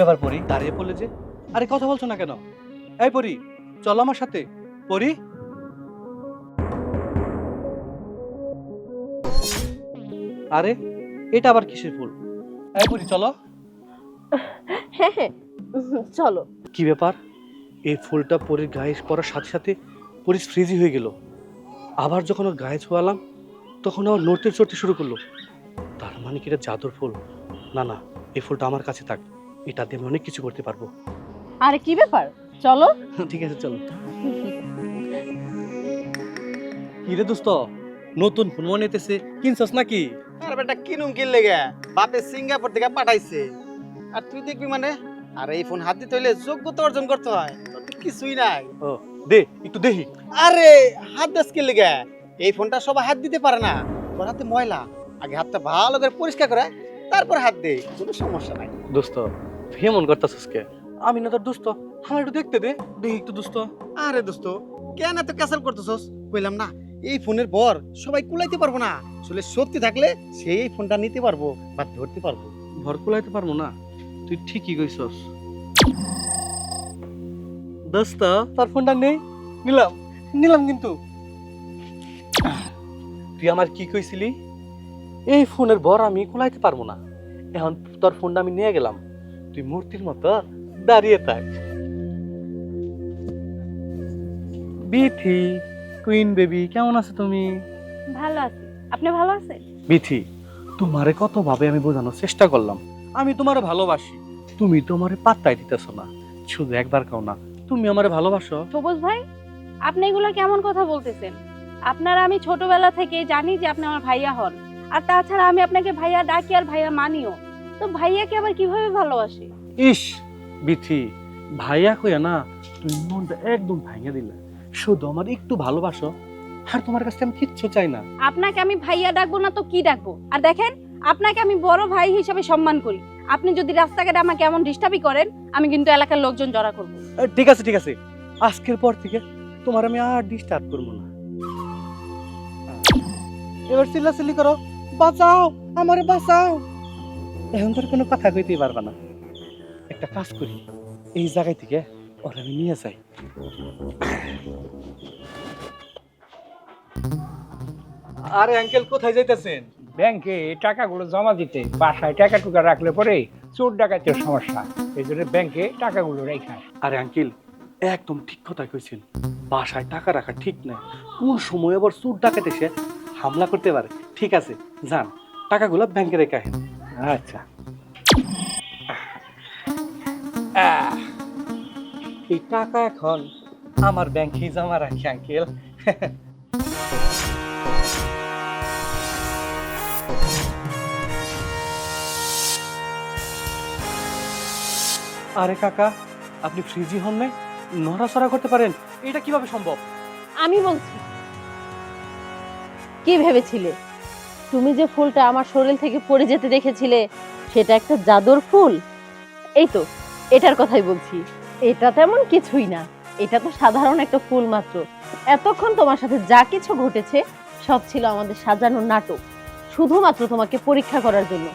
ব্যাপার পরি। দাঁড়িয়ে পড়লে যে আরে কথা বলছো না কেন? এই পরি চলো আমার সাথে। পরি? আরে এটা আবার কিসের ফুল? এই পরি চলো। হ্যাঁ হ্যাঁ চলো। কি ব্যাপার? এই ফুলটা পরির গায়ে পড়ার সাথে সাথে পরি ফ্রিজি হয়ে গেল। আবার যখন ওর গায়ে ছোঁয়ালাম তখন আবার নড়তে চড়তে শুরু করল। তার মানে কি এটা জাদুর ফুল? না না এই ফুলটা আমার কাছে থাক। এটা দিয়ে আমি অনেক কিছু করতে পারব। আরে কি ব্যাপার? চলো। ঠিক আছে চলো। কি রে দোস্ত? নতুন ফোন মনে হইতেছে। কিনছস নাকি? আর বেটা কিনুম কিন লেগে বাপে সিঙ্গাপুর থেকে পাঠাইছে। আর তুই দেখবি মানে? আর এই ফোন হাত দিতে হইলে যোগ্যতা অর্জন করতে হয়। তোর তো কিছুই নাই। ও দে একটু দেখি। আরে হাত দাস কি লেগে এই ফোনটা সবাই হাত দিতে পারে না। তোর হাতে ময়লা। আগে হাতটা ভালো করে পরিষ্কার করে তারপর হাত দে। কোনো সমস্যা নাই। দোস্ত হেমন করতেছস কে? আমি না তোর দোস্ত। আমার একটু দেখতে দে। দেখি একটু দোস্ত। আরে দোস্ত কেন এত ক্যাসেল করতেছস? কইলাম না এই ফোনের বর সবাই কুলাইতে পারব না। আসলে সত্যি থাকলে সেই ফোনটা নিতে পারব বা ধরতে পারব। ভর কুলাইতে পারব না? তুই ঠিকই কইছস। দোস্ত তোর ফোনটা নেই? নিলাম। নিলাম কিন্তু। তুই আমার কি কইছিলি? এই ফোনের ভর আমি কুলাইতে পারব না। এখন তোর ফোনটা আমি নিয়ে গেলাম। তুই মূর্তির মতো দাঁড়িয়ে থাক। বিথি কুইন বেবি কেমন আছো তুমি? ভালো আছি। আপনি ভালো আছেন? বিথি তোমারে কত ভাবে আমি বোঝানোর চেষ্টা করলাম। আমি তোমারে ভালোবাসি। তুমি তোমারে পাত্তাই দিতেছো না। শুধু একবার কাও না তুমি আমারে ভালোবাসো? সবুজ ভাই আপনি এগুলো কেমন কথা বলতেছেন? আপনার আমি ছোটবেলা থেকে জানি যে আপনি আমার ভাইয়া হন। আর তাছাড়া আমি আপনাকে ভাইয়া ডাকি আর ভাইয়া মানিও। তো ভাইয়াকে আবার কীভাবে ভালোবাসি? ইস বিথি ভাইয়া কইয়া না তুমি মনটা একদম ভাঙিয়ে দিলে। শুধু আমার একটু ভালোবাসো আর তোমার কাছে আমি কিচ্ছু চাই না। আপনাকে আমি ভাইয়া ডাকবো না তো কি ডাকবো? আর দেখেন আপনাকে আমি বড় ভাই হিসাবে সম্মান করি। আপনি যদি রাস্তাঘাটে আমাকে এমন ডিস্টার্বই করেন আমি কিন্তু এলাকার লোকজন জড়া করব। ঠিক আছে ঠিক আছে। আজকের পর থেকে তোমার আমি আর ডিস্টার্ব করব না। এবার চিল্লাচিল্লি করো। বাঁচাও আমারে বাঁচাও। এখন তোর কোনো কথা কইতেই পারবা না। একটা কাজ করি এই জায়গায় থেকে ওরা আমি নিয়ে যাই। আরে আঙ্কেল কোথায় যাইতেছেন? ব্যাংকে এই টাকাগুলো জমা দিতে বাসায় টাকা টুকা রাখলে পরে চোর ডাকাতের সমস্যা। এই জন্য ব্যাংকে টাকাগুলো রেখে। আরে আঙ্কেল একদম ঠিক কথা কইছেন। বাসায় টাকা রাখা ঠিক না। কোন সময় আবার চোর ডাকাত এসে হামলা করতে পারে? ঠিক আছে যান টাকাগুলো ব্যাংকে রেখে আচ্ছা। এই টাকা এখন আমার ব্যাংকে জমা রাখি আঙ্কেল। আরে কাকা আপনি ফ্রিজি হন নাই? নড়াচড়া করতে পারেন এটা কীভাবে সম্ভব? আমি বলছি কি ভেবেছিলে? তুমি যে ফুলটা আমার শরীর থেকে পড়ে যেতে দেখেছিলে সেটা একটা জাদুর ফুল? এই তো এটার কথাই বলছি। এটা তেমন কিছুই না। এটা তো সাধারণ একটা ফুল মাত্র। এতক্ষণ তোমার সাথে যা কিছু ঘটেছে সব ছিল আমাদের সাজানোর নাটক। শুধুমাত্র তোমাকে পরীক্ষা করার জন্য।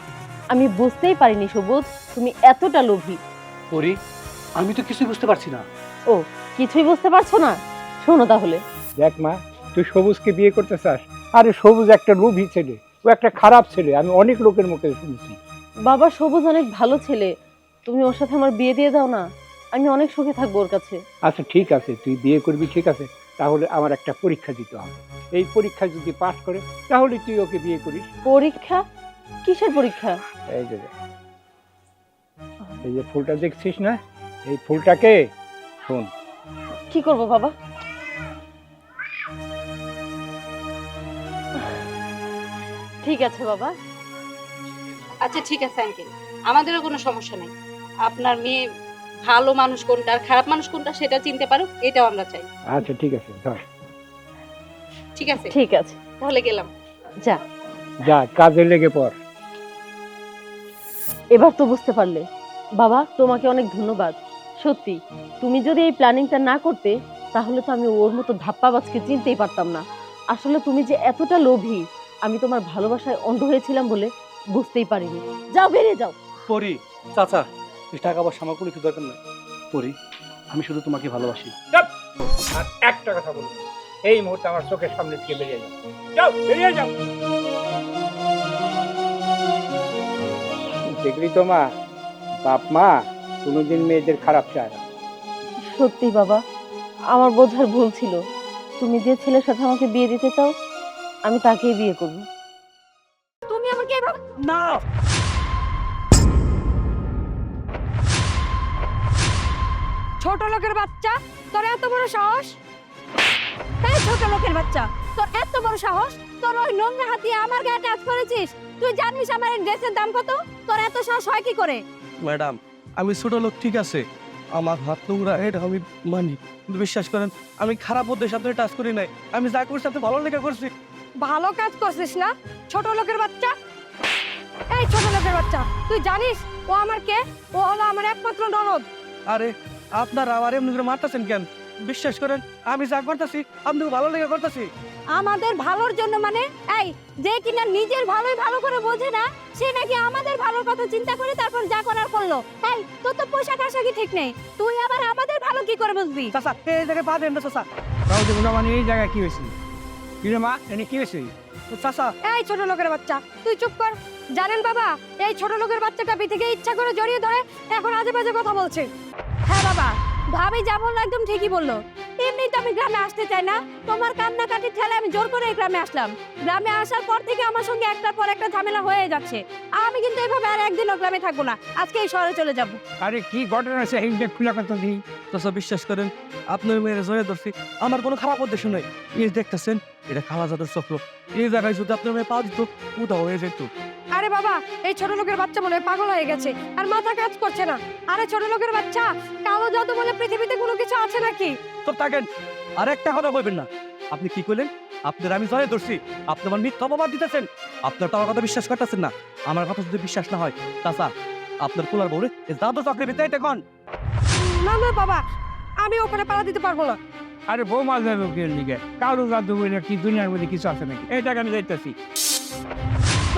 আমি বুঝতেই পারিনি সবুজ তুমি এতটা লোভী। পরি আমি তো কিছুই বুঝতে পারছি না। ও কিছুই বুঝতে পারছ না? শোনো তাহলে। দেখ মা তুই সবুজকে বিয়ে করতে চাস আরে সবুজ একটা লোভী ছেলে। ও একটা খারাপ ছেলে আমি অনেক লোকের মুখে শুনছি। বাবা সবুজ অনেক ভালো ছেলে তুমি ওর সাথে আমার বিয়ে দিয়ে দাও না আমি অনেক সুখে থাকব ওর কাছে। আচ্ছা ঠিক আছে তুই বিয়ে করবি ঠিক আছে তাহলে আমার একটা পরীক্ষা দিতে হবে। এই পরীক্ষা যদি পাশ করে তাহলে তুই ওকে বিয়ে করিস। পরীক্ষা? কিসের পরীক্ষা? এই যে এই যে ফুলটা দেখছিস না? এই ফুলটাকে শোন। কি করব বাবা? ঠিক আছে বাবা। আচ্ছা ঠিক আছে আঙ্কেল। আমাদেরও কোনো সমস্যা নেই। আপনার মেয়ে ভালো মানুষ কোনটা আর খারাপ মানুষ কোনটা সেটা চিনতে পারুক এটাও আমরা চাই। আচ্ছা ঠিক আছে ধর। ঠিক আছে? ঠিক আছে। তাহলে গেলাম। যা। যা কাজে লেগে পড়। এবার তো বুঝতে পারলে। বাবা তোমাকে অনেক ধন্যবাদ। সত্যি তুমি যদি এই প্ল্যানিংটা না করতে তাহলে তো আমি ওর মতো ধাপ্পাবাজকে চিনতেই পারতাম না। আসলে তুমি যে এতটা লোভী আমি তোমার ভালোবাসায় অন্ধ হয়েছিলাম বলে বুঝতেই পারিনি। যাও বেরিয়ে যাও। পরি চাচা এই টাকা পয়সা আমার কোনো কিছু দরকার নেই। পরি আমি শুধু তোমাকে ভালোবাসি। আর একটা কথা বলব এই মুহূর্তে আমার চোখের সামনে থেকে বেরিয়ে যাও। যাও বেরিয়ে যাও। দেখলি তো মা বাপ মা কোনোদিন মেয়েদের খারাপ চায় না। সত্যি বাবা আমার বোঝার ভুল ছিল। তুমি যে ছেলের সাথে আমাকে বিয়ে দিতে চাও আমি তাকেই বিয়ে করব। তুমি আমাকে এভাবে না ছোট লোকের বাচ্চা তোর এত বড় সাহস? এই ছোট লোকের বাচ্চা তোর এত বড় সাহস? তোর ওই নোংরা হাত দিয়ে আমার গায়ে টাচ করেছিস? তুই জানিস আমার এই ড্রেসের দাম কত? তোর এত সাহস হয় কি করে? ম্যাডাম আমি ছোট লোক ঠিক আছে। আমার হাত নোংরা এটা আমি মানি। কিন্তু বিশ্বাস করেন আমি খারাপ উদ্দেশ্যে সাথে টাচ করি নাই। আমি যা করছি আপনি ভালো লেগে করছি ভালো কাজ করছিস না? ছোট লোকের বাচ্চা? এই ছোট লোকের বাচ্চা তুই জানিস ও আমার কে? ও হলো আমার একমাত্র ননদ। আরে আপনারা আমার এমনি করে মারতেছেন কেন? বিশ্বাস করেন আমি যা করতেছি আপনি ভালো লেগে করতেছি। আমাদের ভালোর জন্য মানে? এই যে কিনা নিজের ভালোই ভালো করে বোঝে না সে নাকি আমাদের ভালোর কথা চিন্তা করে তারপর যা করার করল। এই তোর তো পোশাক আশাকই ঠিক নেই। তুই আবার আমাদের ভালো কি করে বুঝবি? চাচা এই জায়গায় পা দেন না চাচা। তাও দেখুন মানে এই জায়গায় কি হয়েছে। কি রে মা, এনে কি হয়েছে? চাচা। এই ছোট লোকের বাচ্চা, তুই চুপ কর। জানেন বাবা, এই ছোট লোকের বাচ্চাটা পিঠিকে ইচ্ছা করে জড়িয়ে ধরে, এখন আজে বাজে কথা বলছে। হ্যাঁ বাবা ভাবি যা বলল একদম ঠিকই বলল। এমনি তো আমি গ্রামে আসতে চাই না। তোমার কান্নাকাটির ঠেলে আমি জোর করে এই গ্রামে আসলাম। গ্রামে আসার পর থেকে আমার সঙ্গে একটার পর একটা ঝামেলা হয়ে যাচ্ছে। আমি কিন্তু এভাবে আর একদিনও গ্রামে থাকব না। আজকে এই শহরে চলে যাব। আরে কি ঘটনা আছে এই যে খুলে কথা দিই চাচা বিশ্বাস করেন আপনার মেয়ের জয়ে ধরছি। আমার কোনো খারাপ উদ্দেশ্য নাই। এই দেখতেছেন এটা খালা জাদুর চক্র এই জায়গায় যদি আপনার মেয়ে পা দিত উদা হয়ে যেত। আরে বাবা এই ছোট লোকের বাচ্চা মনে পাগল হয়ে গেছে। আর মাথা কাজ করছে না। আরে ছোট লোকের বাচ্চা কালো জাদু বলে পৃথিবীতে কোনো কিছু আছে নাকি? তো থাকেন। আর একটা কথা বলবেন না। আপনি কি করলেন? আপনার আমি জয়ে ধরছি। আপনি আমার মিথ্যা অপবাদ দিতেছেন। আপনার তো আমার কথা বিশ্বাস করতেছেন না। আমার কথা যদি বিশ্বাস না হয় চাচা আপনার পোলার বউরে জাদু চক্রে ভিতরে এটা কন। না না বাবা আমি ওখানে পাড়া দিতে পারব না। আরে বৌমা যাবে কি লিগে কারও জাদু বলে কি দুনিয়ার মধ্যে কিছু আছে নাকি? এই টাকা আমি যাইতেছি।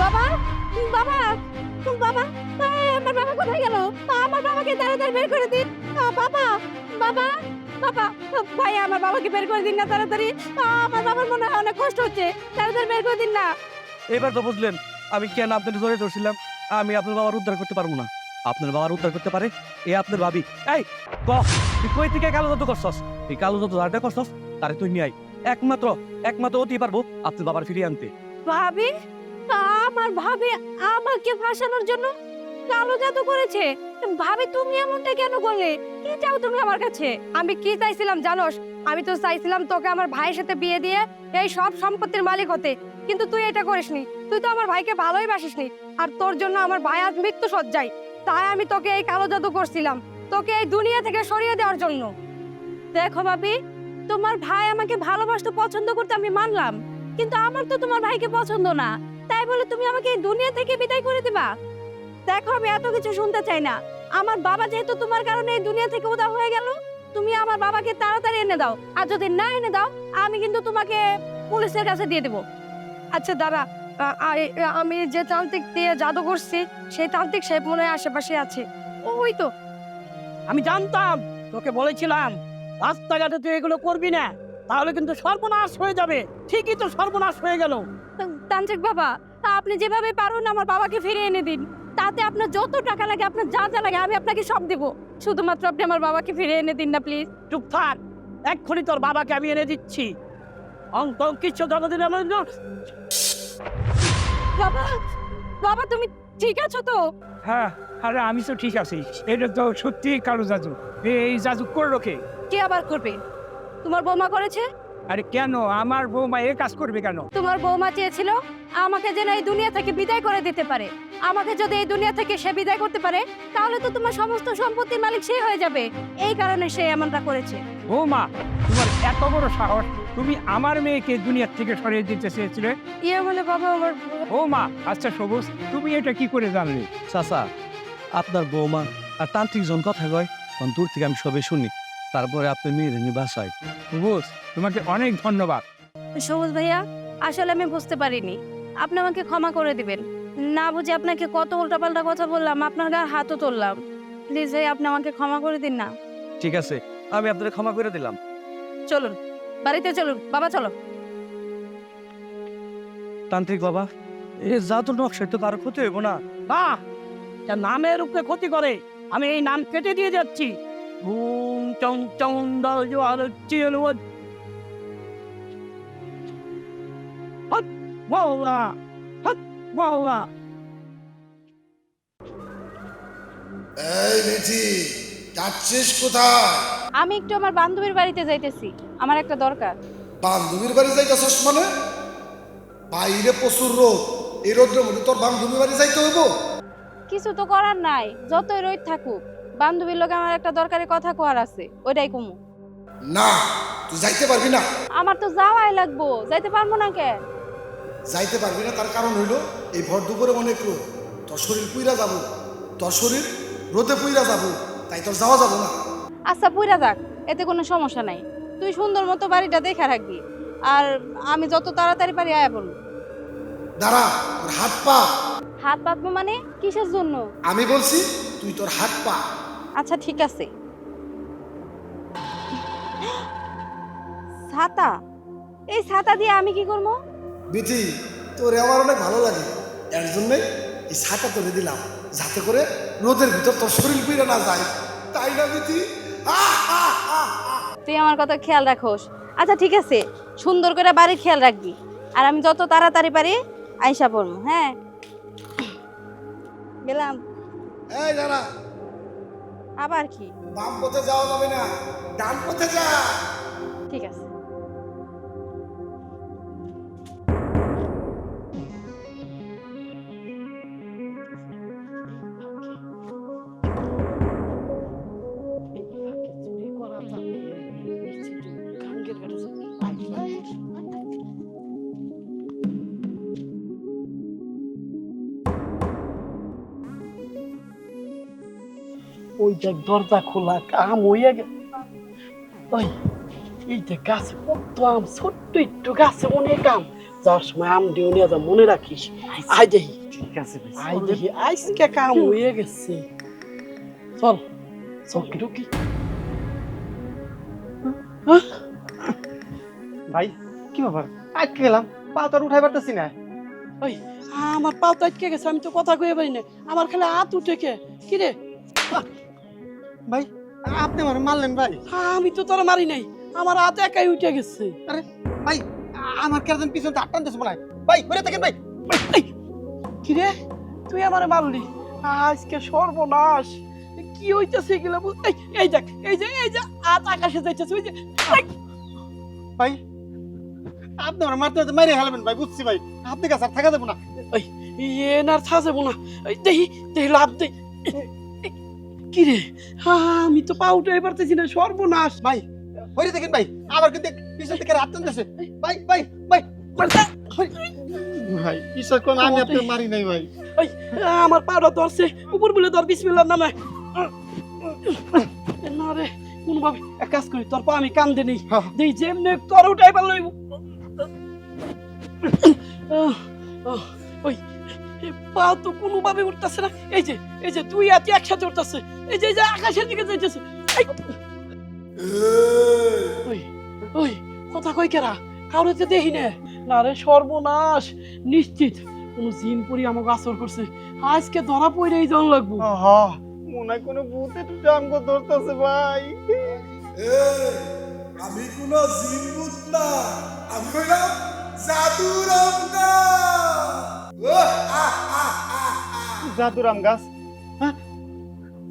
বাবা বাবা বাবা আমার বাবা কোথায় গেল? আমার বাবাকে তাড়াতাড়ি বের করে দিন। বাবা বাবা বাবা ভাই আমার বাবাকে বের করে দিন না তাড়াতাড়ি। আমার বাবার মনে হয় অনেক কষ্ট হচ্ছে। তাড়াতাড়ি বের করে দিন না। এবার তো বুঝলেন আমি কেন আপনার জয়ে ধরছিলাম? আমি আপনার বাবার উদ্ধার করতে পারব না। আপনার বাবার উদ্ধার করতে পারে এ আপনার ভাবি। এই তুই কই থেকে কালো জাদু করছস? এই কালো জাদু যারটা করছস তারে তুই নিয়ে একমাত্র একমাত্র অতি পারব আপনার বাবার ফিরিয়ে আনতে। ভাবি? আমার ভাবি আমাকে ফাঁসানোর জন্য কালো জাদু করেছে। ভাবি, তুমি এমনটা কেন করলে? কি চাও তুমি আমার কাছে? আমি কি চাইছিলাম জানোস? আমি তো চাইছিলাম তোকে আমার ভাইয়ের সাথে বিয়ে দিয়ে এই সব সম্পত্তির মালিক হতে। কিন্তু তুই এটা করিসনি। তুই তো আমার ভাইকে ভালোই বাসিসনি আর তোর জন্য আমার ভাই আজ মৃত্যু সজ্জায় তাই আমি তোকে এই কালো জাদু করছিলাম। তোকে এই দুনিয়া থেকে সরিয়ে দেওয়ার জন্য। দেখো ভাবি, তোমার ভাই আমাকে ভালোবাসতে পছন্দ করতে আমি মানলাম। কিন্তু আমার তো তোমার ভাইকে পছন্দ না। তাই বলে তুমি আমাকে এই দুনিয়া থেকে বিদায় করে দিবা। দেখো আমি এত কিছু শুনতে চাই না। আমার বাবা যেহেতু তোমার কারণে এই দুনিয়া থেকে উদা হয়ে গেল তুমি আমার বাবাকে তাড়াতাড়ি এনে দাও। আর যদি না এনে দাও আমি কিন্তু তোমাকে পুলিশের কাছে দিয়ে দেবো। আচ্ছা দাদা আমি যে তান্ত্রিক দিয়ে জাদু করছি সেই তান্ত্রিক সাহেব মনে হয় আশেপাশে আছে। ওই তো। আমি জানতাম তোকে বলেছিলাম রাস্তাঘাটে তুই এগুলো করবি না। তাহলে কিন্তু সর্বনাশ হয়ে যাবে। ঠিকই তো সর্বনাশ হয়ে গেল। তান্ত্রিক বাবা আপনি যেভাবে পারুন আমার বাবাকে ফিরে এনে দিন। তাতে আপনার যত টাকা লাগে আপনার যা যা লাগে আমি আপনাকে সব দেবো। শুধুমাত্র আপনি আমার বাবাকে ফিরে এনে দিন না প্লিজ চুপ থাক। এক্ষুনি তোর বাবাকে আমি এনে দিচ্ছি। অঙ্ক কিছু জগদিন আমার বাবা বাবা তুমি ঠিক আছো তো? হ্যাঁ আরে আমি তো ঠিক আছি। এটা তো সত্যি কালো জাদু। এই জাদু করল কে কে আবার করবে? তোমার বৌমা করেছে? আরে কেন? আমার বৌমা এ কাজ করবে কেন? তোমার বৌমা চেয়েছিল আমাকে যেন এই দুনিয়া থেকে বিদায় করে দিতে পারে। আমাকে যদি এই দুনিয়া থেকে সে বিদায় করতে পারে তাহলে তো তোমার সমস্ত সম্পত্তির মালিক সে হয়ে যাবে। এই কারণে সে এমনটা করেছে। বৌমা তোমার এত বড় সাহস তুমি আমার মেয়েকে দুনিয়ার থেকে সরিয়ে দিতে চেয়েছিলে? ইয়ে বলে বাবা আমার বৌমা আচ্ছা সবুজ তুমি এটা কি করে জানলে? চাচা আপনার বৌমা আর তান্ত্রিক জন কথা কয় তখন দূর থেকে আমি সবে শুনি। তারপরে আপনি মেয়ের নিয়ে বাসায় সবুজ তোমাকে অনেক ধন্যবাদ। সবুজ ভাইয়া আসলে আমি বুঝতে পারিনি। আপনি আমাকে ক্ষমা করে দিবেন। না বুঝে আপনাকে কত উল্টাপাল্টা কথা বললাম আপনার গায়ে হাতও তুললাম। প্লিজ ভাই আপনি আমাকে ক্ষমা করে দিন না। ঠিক আছে আমি আপনাকে ক্ষমা করে দিলাম। চলুন বাড়িতে চলুন বাবা চলো। তান্ত্রিক বাবা এ জাদু নকশায় তো কারও ক্ষতি হইব না। না যা নামের উপরে ক্ষতি করে। আমি এই নাম কেটে দিয়ে যাচ্ছি। এই যাচ্ছিস কোথায়? আমি একটু আমার বান্ধবীর বাড়িতে যাইতেছি। আমার একটা দরকার। বান্ধবীর বাড়ি যাইতেছস মানে? বাইরে প্রচুর রোদ। এই রোদ্রের মধ্যে তোর বান্ধবীর বাড়ি যাইতে হইব? কিছু তো করার নাই যতই রোদ থাকুক। বান্ধবীর লোকে আমার একটা দরকারি কথা কোয়ার আছে ওইটাই কমু। না তুই যাইতে পারবি না। আমার তো যাওয়াই লাগবো যাইতে পারব না কে? যাইতে পারবি না তার কারণ হইল এই ভর দুপুরে অনেক রোদ। তোর শরীর পুইরা যাব। তোর শরীর রোদে পুইরা যাব তাই তোর যাওয়া যাব না। আচ্ছা পুইরা যাক এতে কোনো সমস্যা নাই। তুই সুন্দর মতো বাড়িটা দেখে রাখবি আর আমি যত তাড়াতাড়ি পারি আয়া বলব। দাঁড়া তোর হাত পা। হাত বাঁধবো মানে কিসের জন্য? আমি বলছি তুই তোর হাত পা। আচ্ছা ঠিক আছে। ছাতা? এই ছাতা দিয়ে আমি কি করব? বিথি তোরে আমার অনেক ভালো লাগে। এর জন্যই এই ছাতা তোরে দিলাম যাতে করে রোদের ভিতর তোর শরীর পুইরা না যায়। তাই না বিথি। তুই আমার কথা খেয়াল রাখোস। আচ্ছা ঠিক আছে সুন্দর করে বাড়ির খেয়াল রাখবি। আর আমি যত তাড়াতাড়ি পারি আইসা পড়ব হ্যাঁ? গেলাম। এই দাঁড়া। আবার কি? বাম পথে যাওয়া যাবে না ডান পথে যা। ঠিক আছে। ওই দেখ দরজা খোলা কাম হইয়া গে ওই এই দেখ গাছে কত আম ছোট্ট একটু গাছে অনেক আম। যাওয়ার সময় আম দিও নিয়ে যা মনে রাখিস। আই দেখি। ঠিক আছে আই দেখি আইসকে কাম হয়ে গেছে। চল চকি ঢুকি। ভাই কি ব্যাপার? আটকে গেলাম পা তো আর উঠাই পারতেছি না। ওই আমার পাও তো আটকে গেছে আমি তো কথা কয়ে পারি না আমার খালি হাত উঠে কে? কি রে? ভাই আপনি আমার মারলেন ভাই। আমি তো তোরা মারি নাই আমার হাত একাই উঠে গেছে। আরে ভাই আমার কেন পিছন তো আটটান মনে হয়। ভাই ঘুরে থাকেন ভাই। কি রে তুই আমারে মারলি? আজকে সর্বনাশ। কি হইতেছে এগুলো এই এই দেখ এই যে এই যে হাত আকাশে যাইতেছে ওই যে ভাই আপনি আমার মারতে মারতে মারিয়ে হেলাবেন ভাই বুঝছি ভাই। আপনি কাছে আর থাকা যাব না। ইয়ে নার থাকব না। এই, দেখি দেখি লাভ দেই। কি রে আমি তো পা উঠে পারতেছি না সর্বনাশ। ভাই ঘুরে থাকেন ভাই আবার কিন্তু পিছন থেকে রাত টানতেছে ভাই ভাই ভাই ভাই বিশ্বাস করুন আমি আপনাকে মারি নাই ভাই। আমার পাটা ধরছে উপর বলে ধর বিসমিল্লার নামে। না রে কোনোভাবে এক কাজ করি তোর পা আমি কান্দে নেই। দেই যেমনি তোর উঠাই পারল ওই পা তো কোনোভাবে উঠতেছে না। এই যে এই যে তুই এত একসাথে উঠতেছে। এই যে এই যে আকাশের দিকে যাইতেছে। এই, এই, ওই ওই কথা কই কেরা? কারও তো দেখি না। না রে সর্বনাশ নিশ্চিত। কোন জিন পরি আমাকে আসর করছে। আজকে ধরা পড়েই জন লাগবো। আহা মনে হয় কোনো ভূতে টুটে আমাকে ধরতেছে ভাই। এই, আমি কোন জিনভূত না। আমি কইলাম জাদুর আমগা জাদুরাম গাছ হ্যাঁ?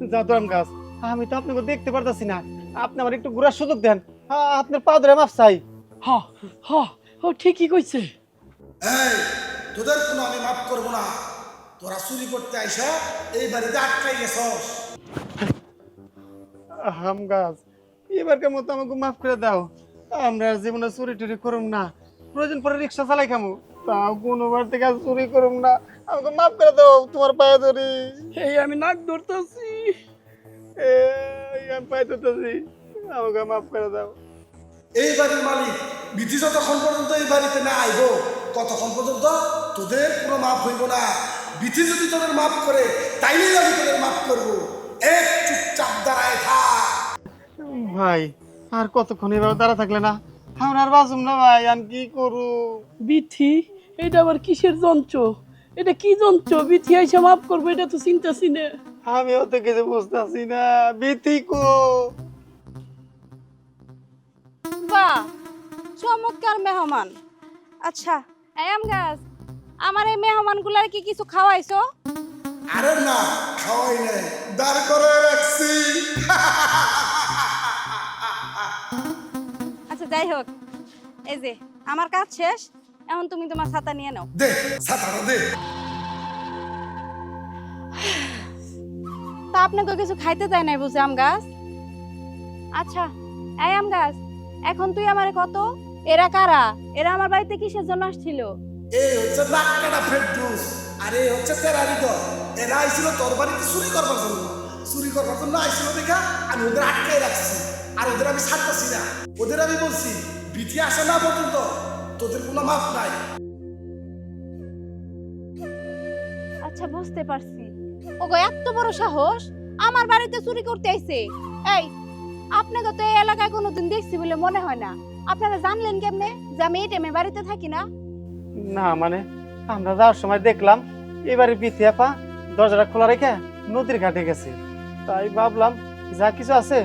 জাদুরাম গাছ আমি তো আপনাকে দেখতে পারতাছি না। আপনি আমার একটু ঘোরার সুযোগ দেন। আ- আপনার পা ধরে মাপ চাই। হ হ হ ঠিকই কইছে। এই তোদের কোনো আমি মাফ করব না। তোরা চুরি করতে আইসা এই বাড়িতে আটকাই গেছস। আম গাছ এবারকার মতো আমাকে মাফ করে দাও। আমরা জীবনে চুরি টুরি করুম না। প্রয়োজন পরে রিক্সা চালাই খামু। তাও কোনোবার থেকে আর চুরি করুম না। আমাকে মাফ করে দাও তোমার পায়ে ধরি। এই আমি নাক ধরতেছি। আমি পায়ে ধরতেছি। আমাকে মাফ করে দাও। এই বাড়ির মালিক বিধি যতক্ষণ পর্যন্ত এই বাড়িতে না আইব ততক্ষণ পর্যন্ত তোদের কোনো মাপ হইব না। বিধি যদি তোদের মাফ করে তাইলেই আমি তোদের মাফ করব। একটু ভাই আর কতক্ষণ এভাবে দাঁড়া থাকলে না? আমরা আর বাঁচুম না ভাই আমি কি করু? বিথি এটা আবার কিসের যন্ত্র? এটা কি যন্ত্র? বিথি এসে মাফ করব এটা তো চিন্তা সিনে আমিও তো কিছু বুঝতেছি না। বিথি কো? বাহ চমৎকার মেহমান। আচ্ছা এম গাছ আমার এই মেহমানগুলার কি কিছু খাওয়াইছো? আরে না খাওয়াই নাই। দাঁড় করে রাখছি। যাই হোক এই যে আমার কাজ শেষ এখন তুমি তোমার ছাতা নিয়ে নাও। দে ছাতাটা দে। তা আপনাকে কিছু খাইতে দেয় নাই বুঝে আম গাছ? আচ্ছা এই আম গাছ এখন তুই আমারে কত? এরা কারা? এরা আমার বাড়িতে কিসের জন্য আসছিল? এই হচ্ছে নাক কাটা ফেরদৌস আর এই হচ্ছে তেরারি দল। এরা আইছিল তোর বাড়িতে চুরি করবার জন্য। চুরি করবার জন্য আইছিল দেখা আমি ওদের আটকাই রাখছি। আর ওদের আমি ছাড়তেছি না। ওদের আমি বলছি বিধি আসে না পর্যন্ত তোদের কোনো মাপ নাই। আচ্ছা বুঝতে পারছি। ওগো এত বড় সাহস! আমার বাড়িতে চুরি করতে আইছে। এই আপনাকে তো এই এলাকায় কোনোদিন দেখছি বলে মনে হয় না। আপনারা জানলেন কেমনে যে আমি এই টাইমে বাড়িতে থাকি না? না মানে আমরা যাওয়ার সময় দেখলাম এবারে বিথি আপা দরজাটা খোলা রেখে নদীর ঘাটে গেছে। তাই ভাবলাম যা কিছু আছে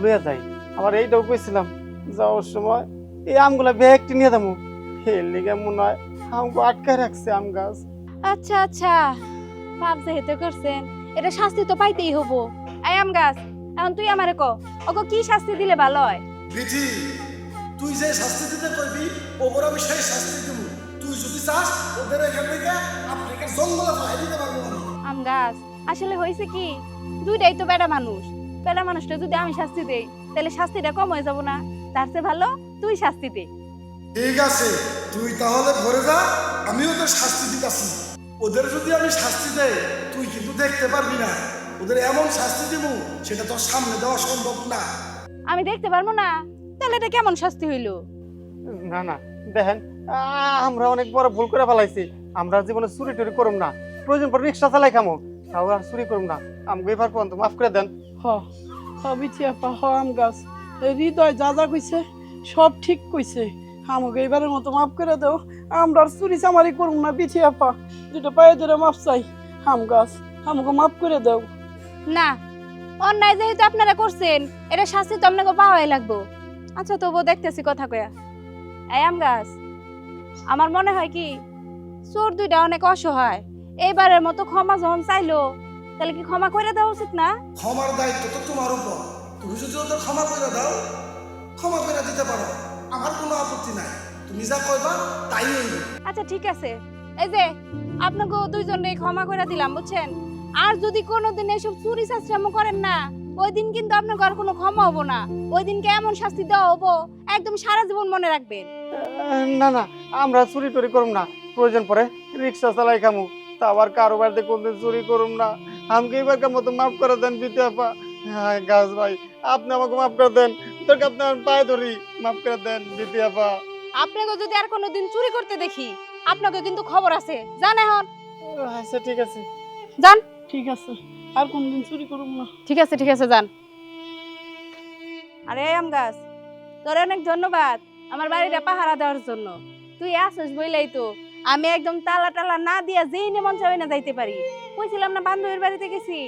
লইয়া যাই। আবার এইটাও কইছিলাম যাওয়ার সময় এই আমগুলা ব্যাগটি নিয়ে যাব। এর লিগে মনে হয় আমগো আটকায় রাখছে আম গাছ। আচ্ছা আচ্ছা পাপ যেহেতু করছেন এটা শাস্তি তো পাইতেই হব এই আম গাছ এখন তুই আমারে ক ওকে কি শাস্তি দিলে ভালো হয়? বিধি তুই যে শাস্তি দিতে কইবি ওপর আমি সেই শাস্তি দেবো। তুই যদি চাস ওদের এখান থেকে আফ্রিকার জঙ্গলে দিতে পারব। আম গাছ আসলে হয়েছে কি দুইটাই তো বেড়া মানুষ। বেড়া মানুষটা যদি আমি শাস্তি দেই তাহলে শাস্তিটা কম হয়ে যাব না। তার চেয়ে ভালো তুই শাস্তি দে। ঠিক আছে তুই তাহলে ঘরে যা আমি ওদের শাস্তি দিতাছি। ওদের যদি আমি শাস্তি দেই তুই কিন্তু দেখতে পারবি না। ওদের এমন শাস্তি দিব সেটা তোর সামনে দেওয়া সম্ভব না। আমি দেখতে পারব না তাহলে এটা কেমন শাস্তি হইল? না না দেখেন আমরা অনেক বড় ভুল করে ফেলাইছি। আমরা জীবনে চুরি টুরি করুম না। প্রয়োজন পড়ে রিক্সা চালাই খামো। তাও আর চুরি করুম না। আমাকে এবার পর্যন্ত মাফ করে দেন। হ। বিথি আপা আম গাছ। হৃদয় যা যা কইছে, সব ঠিক কইছে। আমাকে এবারের মতো মাফ করে দাও। আমরা চুরি চামারি করুম না, বিথি আপা দুটো পায়ে ধরে মাফ চাই আম গাছ। আমাকে মাফ করে দাও। না, অন্যায় যেহেতু আপনারা করছেন, এটা শাস্তি তো আপনাকে পাওয়াই লাগবো। আচ্ছা তবুও দেখতেছি কথা কয়া। এই আম গাছ, আমার মনে হয় কি, চোর দুইটা অনেক অসহায়। এইবারের মতো ক্ষমা যখন চাইলো তাহলে কি ক্ষমা করে দেওয়া উচিত না? ক্ষমার দায়িত্ব তো তোমার উপর। তুমি যদি ওদের ক্ষমা করে দাও। ক্ষমা করে দিতে পারো। আমার কোনো আপত্তি নাই। তুমি যা কইবা তাই হইব। আচ্ছা ঠিক আছে। এই যে আপনাকে দুইজনে ক্ষমা করে দিলাম বুঝছেন? আর যদি কোনোদিন এসব চুরি চাশ্রাম করেন না ওই দিন কিন্তু আপনাকে আর কোনো ক্ষমা হব না। ওই দিনকে এমন শাস্তি দেওয়া হব একদম সারা জীবন মনে রাখবেন। না না আমরা চুরি টুরি করুম না। প্রয়োজন পড়ে রিক্সা চালাই খামু। তা আবার কারও বাড়িতে কোনদিন চুরি করুম না। আমাকে এবার মতো মাফ করে দেন বিতে আপা। হ্যাঁ গাছ ভাই আপনি আমাকে মাফ করে দেন। তোকে আপনার পায়ে ধরি মাফ করে দেন বিতে আপা। আপনাকে যদি আর কোনোদিন চুরি করতে দেখি আপনাকে কিন্তু খবর আছে। জান এখন। আচ্ছা ঠিক আছে। যান। ঠিক আছে আর কোনদিন চুরি করুম না। ঠিক আছে ঠিক আছে যান। আরে আম গাছ তোর অনেক ধন্যবাদ আমার বাড়িটা পাহারা দেওয়ার জন্য। তুই আসিস বইলাই তো। আমি একদম তালা টালা না দিয়া যেই নেমন চাই না যাইতে পারি। কইছিলাম না বান্ধবীর বাড়িতে গেছি।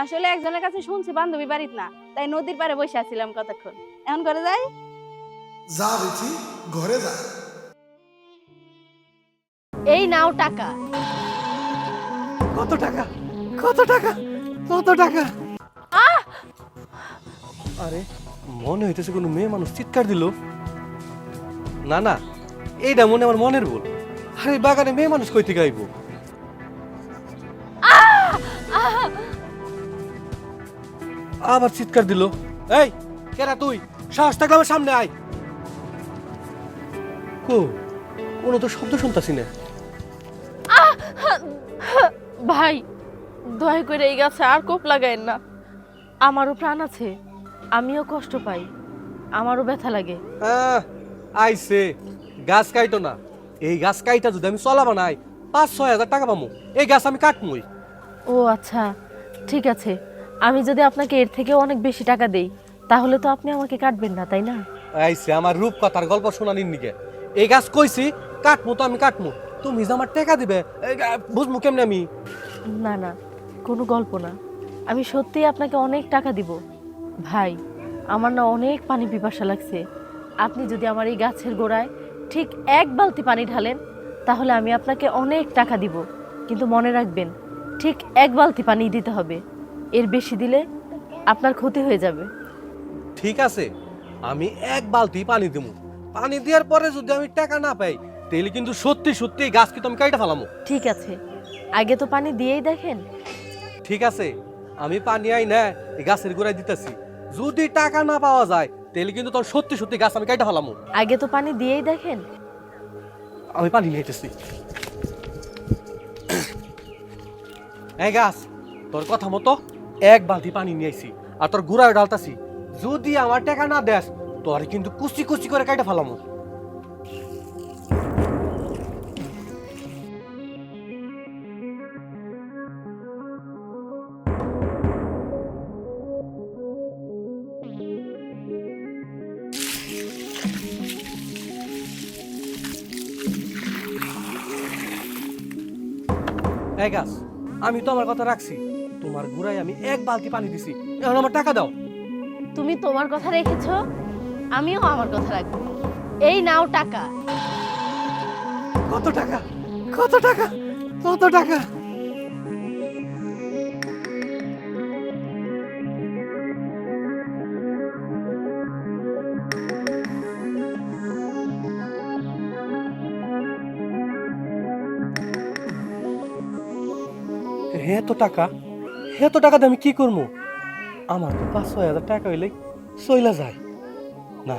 আসলে একজনের কাছে শুনছি বান্ধবী বাড়িতে না তাই নদীর পাড়ে বসে আছিলাম কতক্ষণ। এখন করে যাই? যা বিথি ঘরে যা। এই নাও টাকা। কত টাকা? কত টাকা? কত টাকা? আরে মনে হইতেছে কোনো মেয়ে মানুষ চিৎকার দিল। না না এইটা মনে আমার মনের ভুল। আরে বাগানে মেয়ে মানুষ কই থেকে আইবো? আবার চিৎকার দিল। এই কেরা তুই? সাহস থাকলে আমার সামনে আয়। কো কোনো তো শব্দ শুনতাছি না। ভাই দয়া করে এই গাছে আর কোপ লাগাইন না। আমারও প্রাণ আছে আমিও কষ্ট পাই আমারও ব্যথা লাগে। আইছে গাছ কাইতো না। এই গাছ কাইটা যদি আমি চলাবা নাই পাঁচ ছয় হাজার টাকা পামু। এই গাছ আমি কাটমুই। ও আচ্ছা ঠিক আছে। আমি যদি আপনাকে এর থেকে অনেক বেশি টাকা দেই তাহলে তো আপনি আমাকে কাটবেন না তাই না? আইসে আমার রূপ কথার গল্প শোনানির নিকে। এই গাছ কইছি কাটমু তো আমি কাটমু। তুমি যে আমার টাকা দিবে বুঝমু কেমনে আমি? না না কোনো গল্প না। আমি সত্যিই আপনাকে অনেক টাকা দিব। ভাই আমার না অনেক পানি পিপাসা লাগছে। আপনি যদি আমার এই গাছের গোড়ায় ঠিক এক বালতি পানি ঢালেন তাহলে আমি আপনাকে অনেক টাকা দিব। কিন্তু মনে রাখবেন ঠিক এক বালতি পানি দিতে হবে। এর বেশি দিলে আপনার ক্ষতি হয়ে যাবে। ঠিক আছে আমি এক বালতি পানি দিমু পানি দেওয়ার পরে যদি আমি টাকা না পাই তাহলে কিন্তু সত্যি সত্যি গাছ কিন্তু আমি কাইটা ফেলামু। ঠিক আছে আগে তো পানি দিয়েই দেখেন। ঠিক আছে আমি পানি আই না গাছের গোড়ায় দিতেছি। যদি টাকা না পাওয়া যায় তাহলে কিন্তু তোর সত্যি সত্যি গাছ আমি কাইটা ফেলামু। আগে তো পানি দিয়েই দেখেন। আমি পানি নিয়েছি এই গাছ তোর কথা মতো এক বালতি পানি নিয়েছি আর তোর গুড়ায় ডালতাছি যদি আমার টাকা না দেস তোর কিন্তু কুচি কুচি করে কাইটা ফেলামু। এই গাছ আমি তো আমার কথা রাখছি। তোমার গুড়ায় আমি এক বালতি পানি দিছি। এখন আমার টাকা দাও। তুমি তোমার কথা রেখেছো আমিও আমার কথা রাখব। এই নাও টাকা। কত টাকা? কত টাকা? কত টাকা? টাকা? এত টাকা দিয়ে আমি কি করব আমার তো পাঁচ ছয় হাজার টাকা হইলে চইলা যায়। না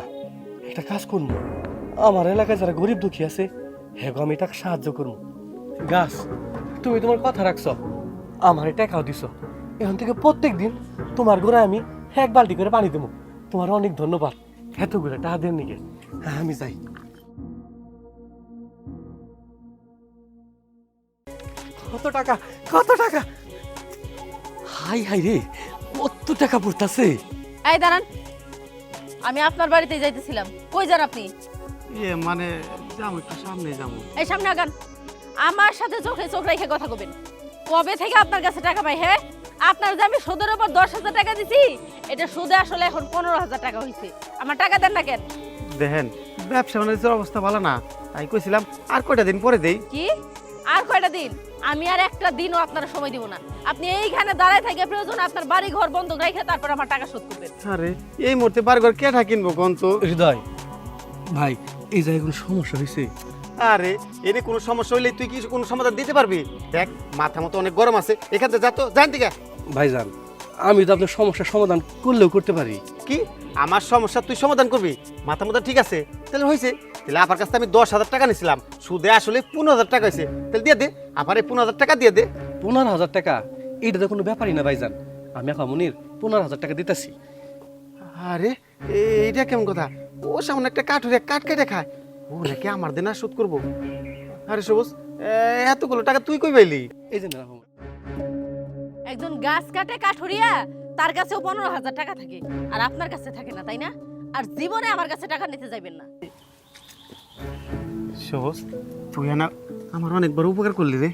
একটা কাজ করব আমার এলাকায় যারা গরিব দুঃখী আছে হ্যাঁ গো, আমি টাকা সাহায্য করব গাছ তুমি তোমার কথা রাখছ আমার টাকাও দিছো। এখন থেকে প্রত্যেক দিন তোমার গোড়ায় আমি এক বালতি করে পানি দেবো তোমার অনেক ধন্যবাদ। এতগুলো টাকা দেন নিকে? হ্যাঁ আমি যাই। কত টাকা? কত টাকা? হাই হাই রে কত টাকা পড়তাছে? এই দাঁড়ান আমি আপনার বাড়িতে যাইতেছিলাম। কই যান আপনি? ইয়ে মানে যাব একটু সামনে যাব। এই সামনে আগান। আমার সাথে চোখে চোখ রেখে কথা কবেন। কবে থেকে আপনার কাছে টাকা পাই হ্যাঁ? আপনার যে আমি সুদের উপর দশ হাজার টাকা দিছি এটা সুদে আসলে এখন পনেরো হাজার টাকা হয়েছে আমার টাকা দেন না কেন? দেখেন ব্যবসা বাণিজ্যের অবস্থা ভালো না। তাই কইছিলাম আর কয়টা দিন পরে দেই? কি? আর কয়টা দিন? আমি আর একটা দিনও আপনার সময় দিব না। আপনি এইখানে দাঁড়ায় থেকে প্রয়োজন আপনার বাড়ি ঘর বন্ধক রেখে তারপর আমার টাকা শোধ করবেন। আরে এই মুহূর্তে বারবার কেঠা কিনবো কোন তো? হৃদয় ভাই এই জায়গায় কোনো সমস্যা হয়েছে? আরে এনে কোনো সমস্যা হইলে তুই কি কোনো সমাধান দিতে পারবি? দেখ মাথা মতো অনেক গরম আছে। এখান থেকে যা তো জান দিকে। ভাইজান আমি তো আপনার সমস্যার সমাধান করলেও করতে পারি। কি? আমার সমস্যা তুই সমাধান করবি? মাথা মতো ঠিক আছে? তাহলে হয়েছে। তাহলে আমার কাছে আমি দশ হাজার টাকা নিয়েছিলাম সুদে আসলে পনেরো হাজার টাকা হয়েছে। তাহলে দিয়ে দে আমার এই পনেরো হাজার টাকা দিয়ে দে। পনেরো হাজার টাকা? এটা তো কোনো ব্যাপারই না ভাইজান। আমি আপা মনির পনেরো হাজার টাকা দিতেছি। আরে এইটা কেমন কথা? ও সামনে একটা কাঠুরে কাঠ কেটে খায়। ও নাকি আমার দিন আর শোধ করব? আরে সবুজ এ- এতগুলো টাকা তুই কই পাইলি? এই যে না একজন গাছ কাটে কাঠুরিয়া তার কাছেও পনেরো হাজার টাকা থাকে। আর আপনার কাছে থাকে না তাই না? আর জীবনে আমার কাছে টাকা নিতে যাবেন না। সবুজ তুই না আমার অনেক বড় উপকার করলি রে।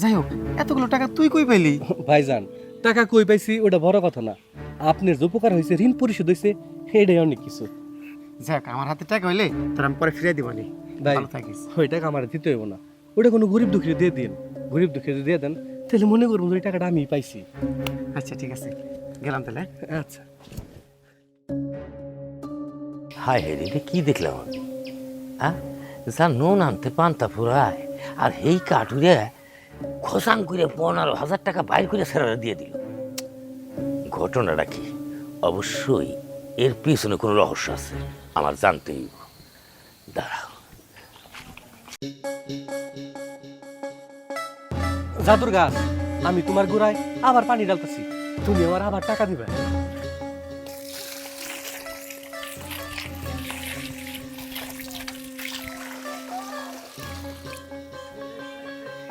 যাই হোক এতগুলো টাকা তুই কই পাইলি? ভাইজান টাকা কই পাইছি ওটা বড় কথা না। আপনার যে উপকার হয়েছে ঋণ পরিশোধ হয়েছে এটাই অনেক কিছু। যাক আমার হাতে টাকা হইলে তোর আমি পরে ফিরিয়ে দিবানি। ভাই ভালো থাকিস। ওই টাকা আমার দিতে হইব না। ওটা কোনো গরিব দুঃখী দিয়ে দিন গরিব দুঃখী দিয়ে দেন তাহলে মনে করব যে ওই টাকাটা আমি পাইছি। আচ্ছা ঠিক আছে। গেলাম তাহলে আচ্ছা। হায় হে রে কি দেখলাম আমি? হ্যাঁ যা নুন আনতে পান্তা ফুরায়। আর এই কাঠুরে খসাং করে পনেরো হাজার টাকা বাইর করে সেরারা দিয়ে দিল। ঘটনাটা কি? অবশ্যই এর পিছনে কোনো রহস্য আছে, আমার জানতেই। দাঁড়াও। জাদুর গাছ, আমি তোমার গোড়ায় আবার পানি ডালতেছি তুমি আমার আবার টাকা দিবে।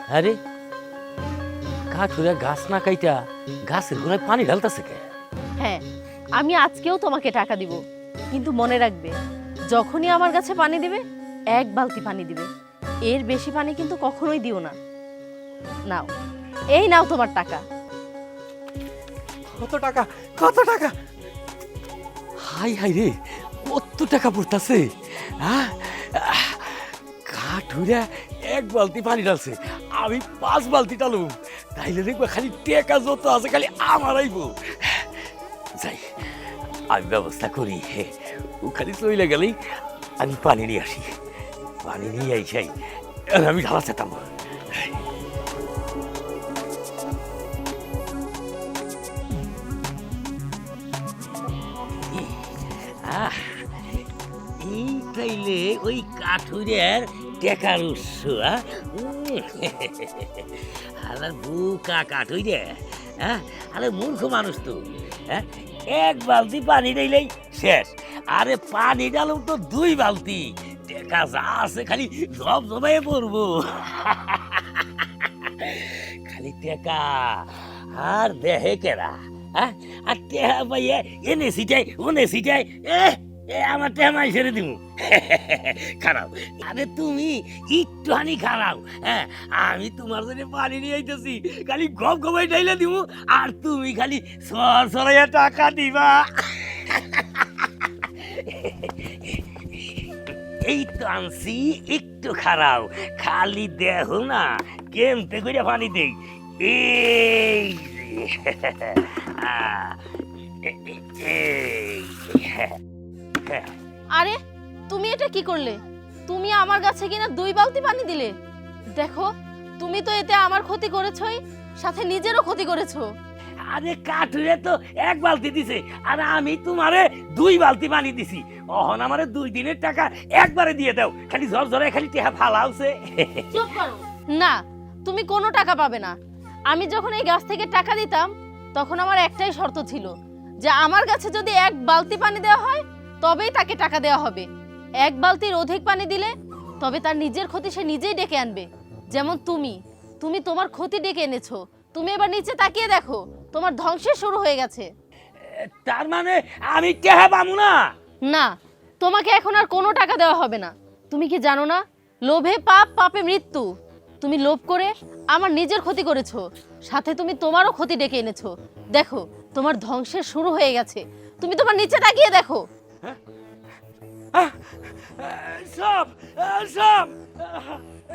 আরে কাঠুরে গাছ না কাইটা গাছের গোড়ায় পানি ঢালতেছে কে? হ্যাঁ আমি আজকেও তোমাকে টাকা দিব কিন্তু মনে রাখবে যখনই আমার কাছে পানি দিবে এক বালতি পানি দিবে এর বেশি পানি কিন্তু কখনোই দিও না। নাও এই নাও তোমার টাকা। কত টাকা কত টাকা? হাই হাই রে কত টাকা পড়তাছে হ্যাঁ কাঠুরা এক বালতি পানি ডালছে আমি পাঁচ বালতি ডালুম তাইলে দেখব খালি টেকা যত আছে, খালি আমার আইব। যাই, আমি ব্যবস্থা করি। হে ও খালি চলে গেলেই আমি পানি নিয়ে আসি। পানি নিয়ে আইসাই আমি ঢালা চেতাম এই ওই কাঠুরের টেকার উৎস আলার বুকা কাঠুরে হ্যাঁ? আরে মূর্খ মানুষ তো হ্যাঁ? এক বালতি পানি দিলেই শেষ। আরে পানি ডালুম তো দুই বালতি। টেকা যা আছে, খালি জব জবাই পড়ব খালি টেকা। আর দেহে কেরা হ্যাঁ? আর টেহা পাইয়ে এনে সিটাই ওনে সিটাই এ এ, আমার টেহা মাই ছেড়ে দিমু খারাপ। আরে তুমি একটুখানি খারাপ হ্যাঁ? আমি তোমার জন্য পানি নিয়ে আইতেছি, খালি গপ গপাই ঢাইলে দিমু আর তুমি খালি সর সরাইয়া টাকা দিবা। এই তো আনছি, একটু খারাপ, খালি দেহ না, কেমতে করে পানি দেই। এই এই যে। আরে তুমি এটা কি করলে? তুমি আমার কাছে কিনা দুই বালতি পানি দিলে? দেখো তুমি তো এতে আমার ক্ষতি করেছই সাথে নিজেরও ক্ষতি করেছ। আরে কাঠুরে তো এক বালতি দিছে আর আমি তোমারে দুই বালতি পানি দিছি। অহন আমারে দুই দিনের টাকা একবারে দিয়ে দাও খালি ঝর ঝরে খালি টেহা ফালাওছে না তুমি কোনো টাকা পাবে না। আমি যখন এই গাছ থেকে টাকা দিতাম তখন আমার একটাই শর্ত ছিল যে আমার কাছে যদি এক বালতি পানি দেওয়া হয় তবেই তাকে টাকা দেওয়া হবে। এক বালতির অধিক পানি দিলে তবে তার নিজের ক্ষতি সে নিজেই ডেকে আনবে। যেমন তুমি। তুমি তোমার ক্ষতি ডেকে এনেছো। তুমি এবার নিচে তাকিয়ে দেখো তোমার ধ্বংসের শুরু হয়ে গেছে। তার মানে আমি টেহা না? না তোমাকে এখন আর কোনো টাকা দেওয়া হবে না। তুমি কি জানো না? লোভে পাপ পাপে মৃত্যু। তুমি লোভ করে আমার নিজের ক্ষতি করেছ। সাথে তুমি তোমারও ক্ষতি ডেকে এনেছো। দেখো তোমার ধ্বংসের শুরু হয়ে গেছে। তুমি তোমার নিচে তাকিয়ে দেখো। সাপ সাপ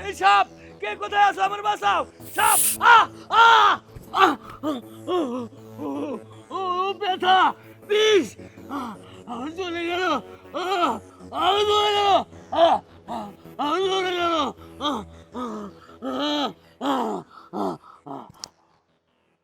এই সাপ কে কোথায় আছে আমার বাঁচাও সাপ ব্যথা বিষ আমি চলে গেল আমি চলে গেল আমি চলে গেল